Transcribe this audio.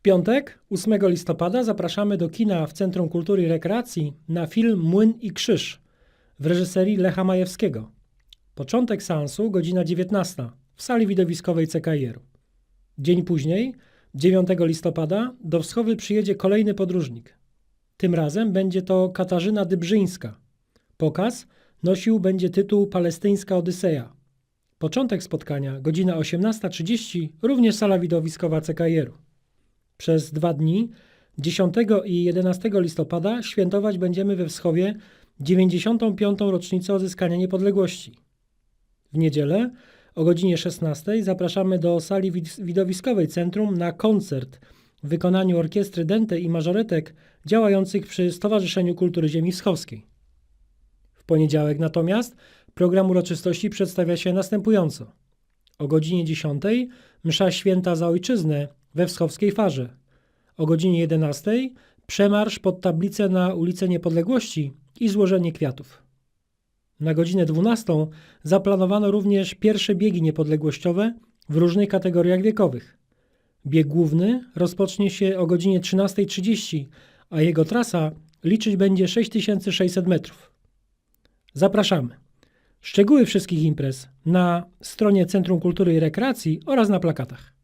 W piątek, 8 listopada, zapraszamy do kina w Centrum Kultury i Rekreacji na film Młyn i Krzyż w reżyserii Lecha Majewskiego. Początek seansu godzina 19 w sali widowiskowej CKIR. Dzień później, 9 listopada, do Wschowy przyjedzie kolejny podróżnik. Tym razem będzie to Katarzyna Dybrzyńska. Pokaz nosił będzie tytuł Palestyńska Odyseja. Początek spotkania, godzina 18.30, również sala widowiskowa CKIR. Przez dwa dni, 10 i 11 listopada, świętować będziemy we Wschowie 95. rocznicę odzyskania niepodległości. W niedzielę o godzinie 16 zapraszamy do sali wid- widowiskowej centrum na koncert w wykonaniu orkiestry Dente i Mażoretek działających przy Stowarzyszeniu Kultury Ziemi Wschowskiej. W poniedziałek natomiast program uroczystości przedstawia się następująco. O godzinie 10 msza święta za ojczyznę we wschowskiej farze. O godzinie 11 przemarsz pod tablicę na ulicę Niepodległości i złożenie kwiatów. Na godzinę 12 zaplanowano również pierwsze biegi niepodległościowe w różnych kategoriach wiekowych. Bieg główny rozpocznie się o godzinie 13.30, a jego trasa liczyć będzie 6600 metrów. Zapraszamy. Szczegóły wszystkich imprez na stronie Centrum Kultury i Rekreacji oraz na plakatach.